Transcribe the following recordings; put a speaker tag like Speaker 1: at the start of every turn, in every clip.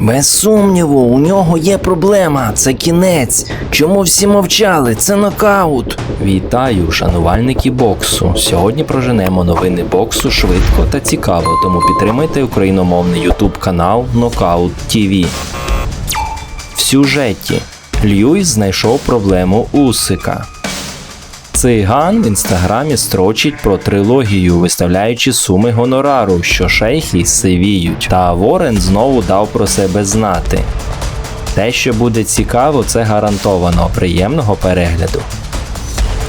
Speaker 1: Без сумніву, у нього є проблема. Це кінець. Чому всі мовчали? Це нокаут. Вітаю, шанувальники боксу. Сьогодні проженемо новини боксу швидко та цікаво, тому підтримайте україномовний YouTube канал Нокаут ТВ. В сюжеті Льюіс знайшов проблему Усика. Циган в інстаграмі строчить про трилогію, виставляючи суми гонорару, що шейхи сивіють. Та Ворен знову дав про себе знати. Те, що буде цікаво, це гарантовано приємного перегляду.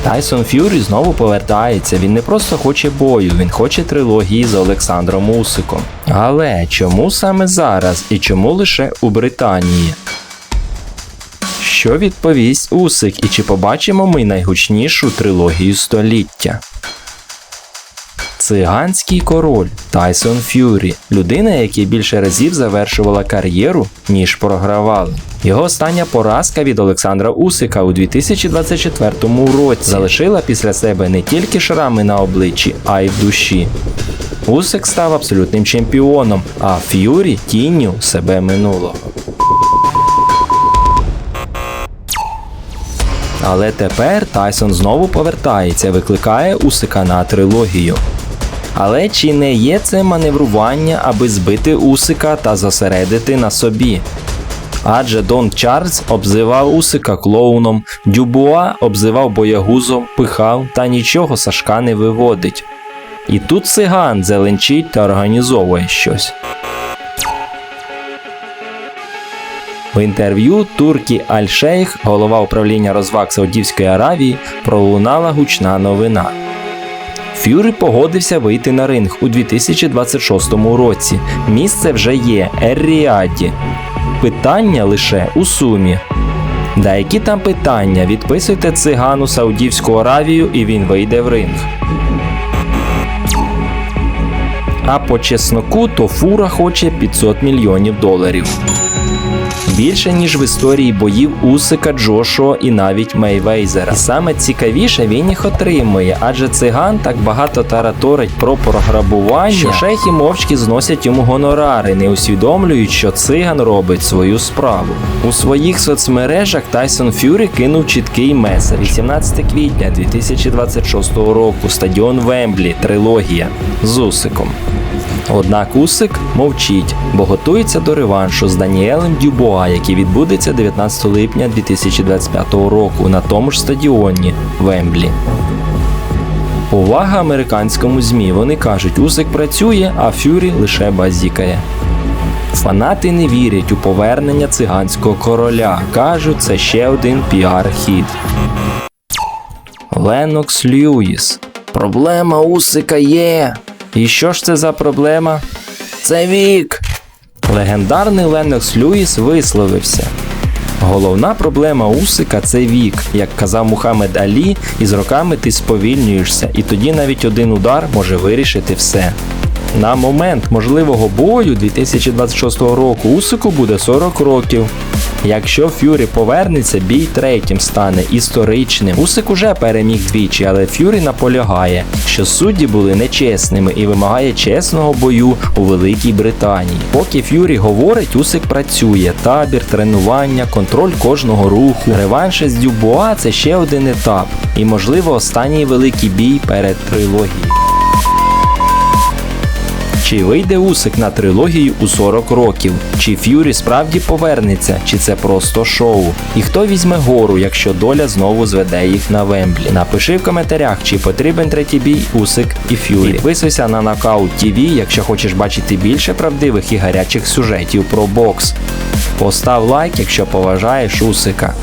Speaker 1: Тайсон Ф'юрі знову повертається. Він не просто хоче бою, він хоче трилогії з Олександром Усиком. Але чому саме зараз і чому лише у Британії? Що відповість Усик і чи побачимо ми найгучнішу трилогію століття? Циганський король Тайсон Ф'юрі людина, яка більше разів завершувала кар'єру, ніж програвала. Його остання поразка від Олександра Усика у 2024 році залишила після себе не тільки шрами на обличчі, а й в душі. Усик став абсолютним чемпіоном, а Ф'юрі тінню себе минулого. Але тепер Тайсон знову повертається, викликає усикана трилогію. Але чи не є це маневрування, аби збити Усика та зосередити на собі? Адже Дон Чарльз обзивав Усика клоуном, Дюбуа обзивав боягузом, пихав та нічого Сашка не виводить. І тут циган зеленчить та організовує щось. В інтерв'ю Туркі Аль-Шейх, голова управління розваг Саудівської Аравії, пролунала гучна новина. Ф'юрі погодився вийти на ринг у 2026 році. Місце вже є Ер-Ріаді. Питання лише у сумі. Да які там питання? Відписуйте цигану Саудівську Аравію і він вийде в ринг. А по чесноку то фура хоче 500 мільйонів доларів. Більше ніж в історії боїв Усика, Джошуа і навіть Мейвейзера. І саме цікавіше він їх отримує, адже циган так багато тараторить про програбування, що шейхи мовчки зносять йому гонорари, не усвідомлюють, що циган робить свою справу. У своїх соцмережах Тайсон Фюрі кинув чіткий меседж. 18 квітня 2026 року. Стадіон Вемблі, трилогія з Усиком. Однак Усик мовчить, бо готується до реваншу з Даніелем Дюбоа, який відбудеться 19 липня 2025 року на тому ж стадіоні Вемблі. Увага американському ЗМІ. Вони кажуть, Усик працює, а Фюрі лише базікає. Фанати не вірять у повернення циганського короля. Кажуть, це ще один піар-хід. Ленокс Льюіс. Проблема Усика є. І що ж це за проблема? Це вік. Легендарний Ленокс Льюіс висловився. Головна проблема Усика це вік, як казав Мухаммед Алі, і з роками ти сповільнюєшся, і тоді навіть один удар може вирішити все. На момент можливого бою 2026 року Усику буде 40 років. Якщо Фюрі повернеться, бій третім стане історичним. Усик уже переміг двічі, але Фюрі наполягає, що судді були нечесними і вимагає чесного бою у Великій Британії. Поки Фюрі говорить, Усик працює. Табір, тренування, контроль кожного руху. Реванш з Дюбуа це ще один етап, і, можливо, останній великий бій перед трилогією. Чи вийде Усик на трилогію у 40 років? Чи Ф'юрі справді повернеться, чи це просто шоу? І хто візьме гору, якщо доля знову зведе їх на Вемблі? Напиши в коментарях, чи потрібен третій бій Усик і Ф'юрі. Підписуйся на Knockout TV, якщо хочеш бачити більше правдивих і гарячих сюжетів про бокс. Постав лайк, якщо поважаєш Усика.